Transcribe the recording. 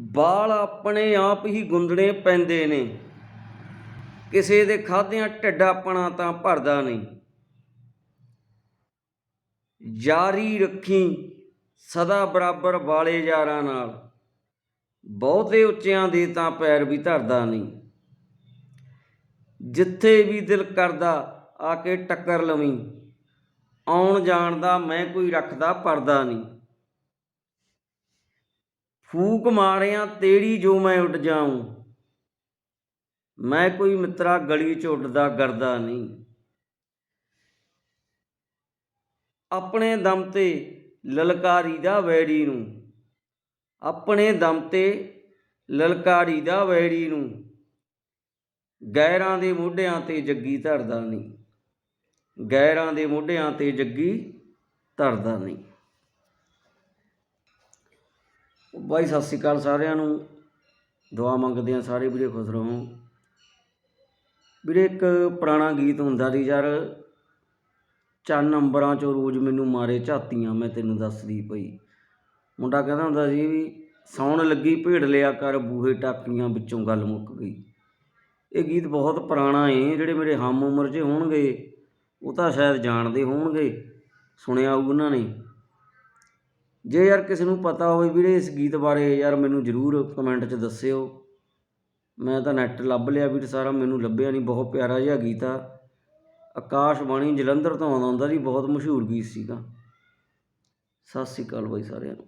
ਵਾਲ ਆਪਣੇ ਆਪ ਹੀ ਗੁੰਦਣੇ ਪੈਂਦੇ ਨੇ। ਕਿਸੇ ਦੇ ਖਾਦਿਆਂ ਢਿੱਡ ਆਪਣਾ ਤਾਂ ਭਰਦਾ ਨਹੀਂ। ਯਾਰੀ ਰੱਖੀ ਸਦਾ ਬਰਾਬਰ ਵਾਲੇ ਯਾਰਾਂ ਨਾਲ। ਬਹੁਤੇ ਉੱਚਿਆਂ ਦੇ ਤਾਂ ਪੈਰ ਵੀ ਧਰਦਾ ਨਹੀਂ। ਜਿੱਥੇ ਵੀ ਦਿਲ ਕਰਦਾ ਆ ਕੇ ਟੱਕਰ ਲਵੀਂ। ਆਉਣ ਜਾਣ ਦਾ ਮੈਂ ਕੋਈ ਰੱਖਦਾ ਪਰਦਾ ਨਹੀਂ। ਫੂਕ ਮਾਰਿਆ ਤੇੜੀ ਜੋ ਮੈਂ ਉੱਡ ਜਾਉਂ ਮੈਂ ਕੋਈ ਮਿੱਤਰਾ ਗਲੀ ਚ ਉੱਡਦਾ ਕਰਦਾ ਨਹੀਂ। ਆਪਣੇ ਦਮ ਤੇ ਲਲਕਾਰੀ ਦਾ ਵੈੜੀ ਨੂੰ। ਆਪਣੇ ਦਮ ਤੇ ਲਲਕਾਰੀ ਦਾ ਵੈੜੀ ਨੂੰ। ਗੈਰਾਂ ਦੇ ਮੋਢਿਆਂ ਤੇ ਜੱਗੀ ਧਰਦਾ ਨਹੀਂ। ਗੈਰਾਂ ਦੇ ਮੋਢਿਆਂ ਤੇ ਜੱਗੀ ਧਰਦਾ ਨਹੀਂ। ਬਾਈ, ਸਤਿ ਸ਼੍ਰੀ ਅਕਾਲ ਸਾਰਿਆਂ ਨੂੰ। ਦੁਆ ਮੰਗਦੇ ਆ ਸਾਰੇ ਵੀਰੇ ਖੁਸ਼ ਰਹੋ। ਵੀਰੇ, ਇੱਕ ਪੁਰਾਣਾ ਗੀਤ ਹੁੰਦਾ ਸੀ ਯਾਰ ਚੰਨ ਅੰਬਰਾਂ ਚੋਂ ਰੋਜ਼ ਮੈਨੂੰ ਮਾਰੇ ਝਾਤੀਆਂ, ਮੈਂ ਤੈਨੂੰ ਦੱਸਦੀ ਪਈ। ਮੁੰਡਾ ਕਹਿੰਦਾ ਹੁੰਦਾ ਸੀ ਵੀ, ਸੌਣ ਲੱਗੀ ਭੇੜ ਲਿਆ ਕਰ, ਬੂਹੇ ਟਾਕੀਆਂ ਵਿੱਚੋਂ ਗੱਲ ਮੁੱਕ ਗਈ। ਇਹ ਗੀਤ ਬਹੁਤ ਪੁਰਾਣਾ ਏ, ਜਿਹੜੇ ਮੇਰੇ ਹਮ ਉਮਰ 'ਚ ਹੋਣਗੇ, ਉਹ ਤਾਂ ਸ਼ਾਇਦ ਜਾਣਦੇ ਹੋਣਗੇ, ਸੁਣਿਆ ਹੋਊ ਉਹਨਾਂ ਨੇ। ਜੇ ਯਾਰ ਕਿਸੇ ਨੂੰ ਪਤਾ ਹੋਵੇ ਵੀਰੇ ਇਸ ਗੀਤ ਬਾਰੇ, ਯਾਰ ਮੈਨੂੰ ਜ਼ਰੂਰ ਕਮੈਂਟ 'ਚ ਦੱਸਿਓ। ਮੈਂ ਤਾਂ ਨੈੱਟ ਲੱਭ ਲਿਆ ਵੀਰ ਸਾਰਾ, ਮੈਨੂੰ ਲੱਭਿਆ ਨਹੀਂ ਬਹੁਤ ਪਿਆਰਾ ਜਿਹਾ ਗੀਤ ਆ। ਆਕਾਸ਼ਬਾਣੀ ਜਲੰਧਰ ਤੋਂ ਆਉਂਦਾ ਹੁੰਦਾ ਜੀ ਬਹੁਤ ਮਸ਼ਹੂਰ ਗੀਤ ਸੀਗਾ। ਸਤਿ ਸ਼੍ਰੀ ਅਕਾਲ ਬਾਈ ਸਾਰਿਆਂ ਨੂੰ।